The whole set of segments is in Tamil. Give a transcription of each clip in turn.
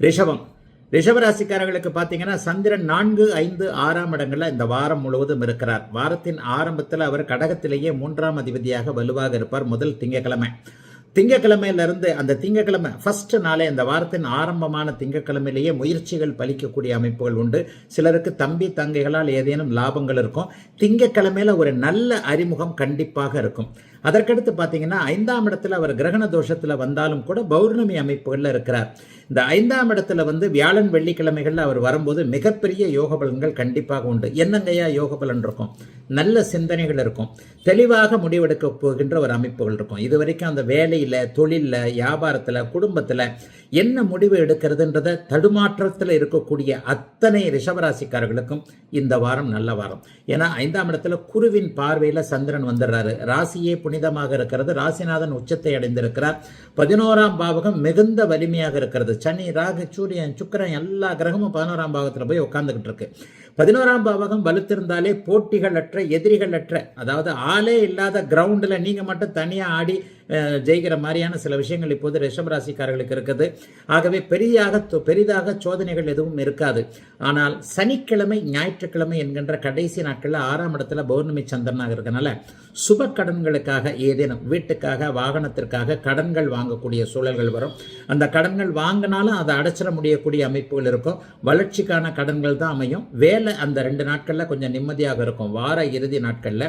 ரிஷபம். ரிஷபராசிக்காரர்களுக்கு பார்த்தீங்கன்னா சந்திரன் நான்கு ஐந்து ஆறாம் இடங்களில் இந்த வாரம் முழுவதும் இருக்கிறார். வாரத்தின் ஆரம்பத்தில் அவர் கடகத்திலேயே மூன்றாம் அதிபதியாக வலுவாக இருப்பார். முதல் திங்கட்கிழமை. திங்கக்கிழமையிலிருந்து அந்த திங்கக்கிழமை ஃபஸ்ட்டு நாளே இந்த வாரத்தின் ஆரம்பமான திங்கக்கிழமையிலேயே முயற்சிகள் பலிக்கக்கூடிய அமைப்புகள் உண்டு. சிலருக்கு தம்பி தங்கைகளால் ஏதேனும் லாபங்கள் இருக்கும். திங்கக்கிழமையில் ஒரு நல்ல அறிமுகம் கண்டிப்பாக இருக்கும். அதற்கடுத்து பார்த்தீங்கன்னா ஐந்தாம் இடத்துல அவர் கிரகண தோஷத்தில் வந்தாலும் கூட பௌர்ணமி அமைப்புகளில் இருக்கிறார். இந்த ஐந்தாம் இடத்துல வந்து வியாழன் வெள்ளிக்கிழமைகளில் அவர் வரும்போது மிகப்பெரிய யோக பலன்கள் கண்டிப்பாக உண்டு. என்னங்கையா யோக பலன் இருக்கும்? நல்ல சிந்தனைகள் இருக்கும். தெளிவாக முடிவெடுக்க போகின்ற ஒரு அமைப்புகள் இருக்கும். இது வரைக்கும் அந்த வேலையில் தொழிலில் வியாபாரத்தில் குடும்பத்தில் என்ன முடிவு எடுக்கிறதுன்றத தடுமாற்றத்தில் இருக்கக்கூடிய அத்தனை ரிஷபராசிக்காரர்களுக்கும் இந்த வாரம் நல்ல வாரம். ஏன்னா ஐந்தாம் இடத்துல குருவின் பார்வையில் சந்திரன் வந்துடுறாரு. ராசியே புனிதமாக இருக்கிறது. ராசிநாதன் உச்சத்தை அடைந்திருக்கிறார். பதினோராம் பாவகம் மிகுந்த வலிமையாக இருக்கிறது. சனி ராகு சூரியன் சுக்கிரன் எல்லா கிரகமும் பதினோராம் பாவத்தில் போய் உட்காந்துக்கிட்டு இருக்கு. பதினோராம் பாவகம் வலுத்திருந்தாலே போட்டிகள் அற்ற எதிரிகள் அற்ற அதாவது ஆளே இல்லாத கிரவுண்டில் நீங்கள் மட்டும் தனியாக ஆடி ஜெயிக்கிற மாதிரியான சில விஷயங்கள் இப்போது ரிஷபராசிக்காரர்களுக்கு இருக்குது. ஆகவே பெரிதாக பெரிதாக சோதனைகள் எதுவும் இருக்காது. ஆனால் சனிக்கிழமை ஞாயிற்றுக்கிழமை என்கின்ற கடைசி நாட்களில் ஆறாம் இடத்துல பௌர்ணமி சந்திரனாக இருக்கனால சுப கடன்களுக்காக ஏதேனும் வீட்டுக்காக வாகனத்திற்காக கடன்கள் வாங்கக்கூடிய சூழல்கள் வரும். அந்த கடன்கள் வாங்கினாலும் அதை அடைச்சிட முடியக்கூடிய அமைப்புகள் இருக்கும். வளர்ச்சிக்கான கடன்கள் தான் அமையும். வேலை அந்த ரெண்டு நாட்களில் கொஞ்சம் நிம்மதியாக இருக்கும். வார இறுதி நாட்களில்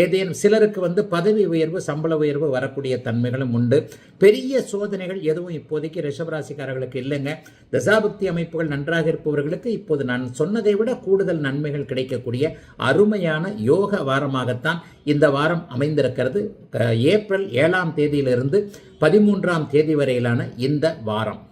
ஏதேனும் சிலருக்கு வந்து பதவி உயர்வு சம்பள உயர்வு வரக்கூடிய தன்மைகளும் உண்டு. பெரிய சோதனைகள் எதுவும் இப்போதைக்கு ரிஷபராசிக்காரர்களுக்கு இல்லைங்க. தசாபக்தி அமைப்புகள் நன்றாக இருப்பவர்களுக்கு இப்போது நான் சொன்னதை விட கூடுதல் நன்மைகள் கிடைக்கக்கூடிய அருமையான யோக வாரமாகத்தான் இந்த வாரம் அமைந்திருக்கிறது. ஏப்ரல் ஏழாம் தேதியிலிருந்து பதிமூன்றாம் தேதி வரையிலான இந்த வாரம்.